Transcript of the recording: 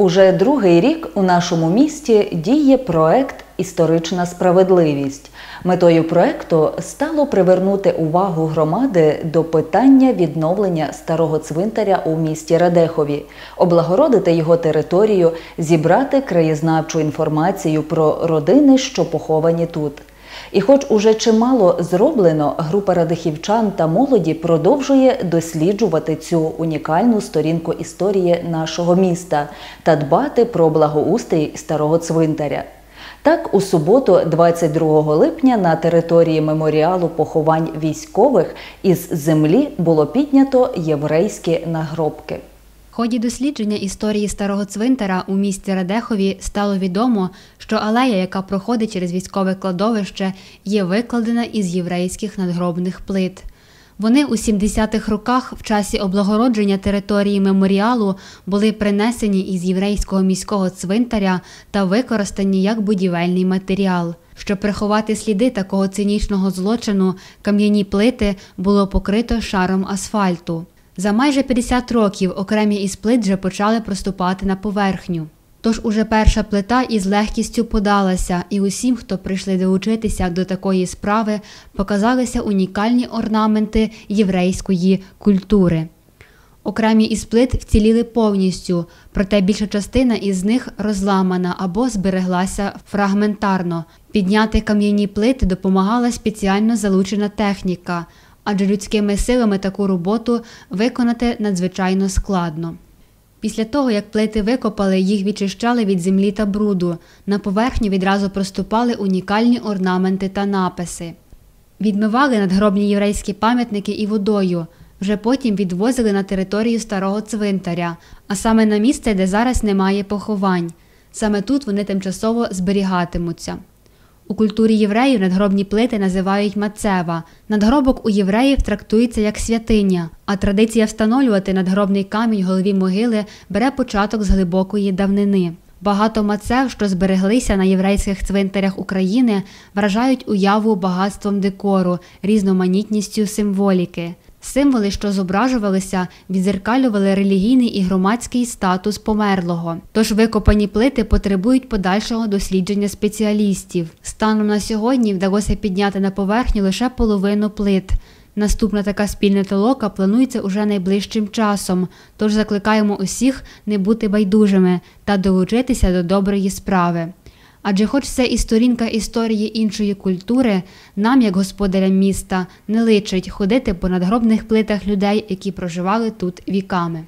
Уже другий рік у нашому місті діє проект Історична справедливість. Метою проекту стало привернути увагу громади до питання відновлення старого цвинтаря у місті Радехові, облагородити його територію, зібрати краєзнавчу інформацію про родини, що поховані тут. І хоч уже чимало зроблено, група радихівчан та молоді продовжує досліджувати цю унікальну сторінку історії нашого міста та дбати про благоустрій старого цвинтаря. Так, у суботу, 22 липня, на території меморіалу поховань військових із землі було піднято єврейські нагробки. Ході дослідження історії старого цвинтара у місті Радехові стало відомо, що алея, яка проходить через військове кладовище, є викладена із єврейських надгробних плит. Вони у 70-х роках в часі облагородження території меморіалу були принесені із єврейського міського цвинтаря та використані як будівельний матеріал. Щоб приховати сліди такого цинічного злочину, кам'яні плити було покрито шаром асфальту. За майже 50 років окремі із плит вже почали проступати на поверхню. Тож уже перша плита із легкістю подалася, і усім, хто прийшли долучитися до такої справи, показалися унікальні орнаменти єврейської культури. Окремі із плит вціліли повністю, проте більша частина із них розламана або збереглася фрагментарно. Підняти кам'яні плити допомагала спеціально залучена техніка, адже людськими силами таку роботу виконати надзвичайно складно. Після того, як плити викопали, їх відчищали від землі та бруду. На поверхню відразу проступали унікальні орнаменти та написи. Відмивали надгробні єврейські пам'ятники і водою. Вже потім відвозили на територію старого цвинтаря, а саме на місце, де зараз немає поховань. Саме тут вони тимчасово зберігатимуться. У культурі євреїв надгробні плити називають мацева. Надгробок у євреїв трактується як святиня, а традиція встановлювати надгробний камінь голові могили бере початок з глибокої давнини. Багато мацев, що збереглися на єврейських цвинтарях України, вражають уяву багатством декору, різноманітністю символіки. Символи, що зображувалися, відзеркалювали релігійний і громадський статус померлого. Тож викопані плити потребують подальшого дослідження спеціалістів. Станом на сьогодні вдалося підняти на поверхню лише половину плит. Наступна така спільна толока планується уже найближчим часом, тож закликаємо усіх не бути байдужими та долучитися до доброї справи. Адже, хоч це і сторінка історії іншої культури, нам, як господарям міста, не личить ходити по надгробних плитах людей, які проживали тут віками.